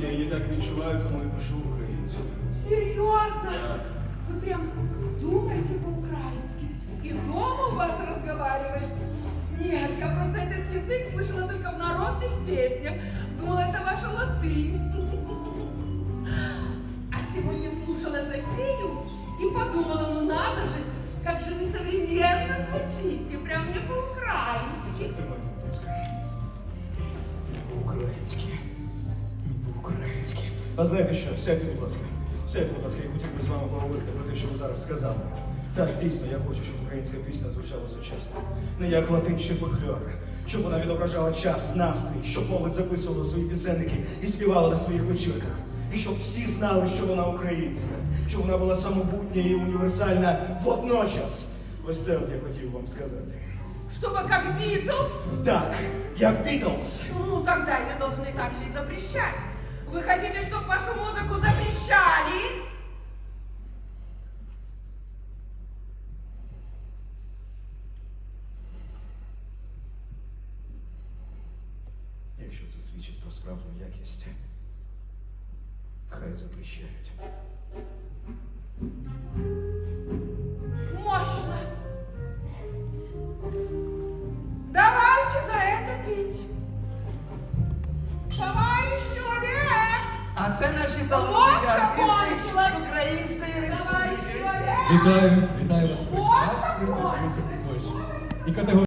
я її так відчуваю, тому і пишу українською. Серьезно? Так. Вы прям думаете по-украински? И дома у вас разговаривает? Нет, я просто этот язык слышала только в народных песнях. Думала, это ваша латынь. А сегодня слушала Софию и подумала, ну надо же, как же вы современно звучите, А знаєте що? Сядьте, будь ласка. Сядьте, будь ласка, я хотів би з вами поговорити про те, що ви зараз сказали. Так, дійсно, я хочу, щоб українська пісня звучала сучасно. Не як латин чи фольклор. Щоб вона відображала час, настрій, щоб молодь записувала свої пісенники і співала на своїх вечірках. І щоб всі знали, що вона українська, щоб вона була самобутня і універсальна водночас. Ось це от я хотів вам сказати. Чтобы как Битлз? Так, як Бітлз. Ну, тогда ее должны также и запрещать. Вы хотите, чтобы вашу музыку запрещали? Якщо це свідчить про справжню якість, хай запрещають. А це наші талановиті артисти з Української Республіки. Вітаю, вітаю вас О, прекрасні дебют Польщі. І категорія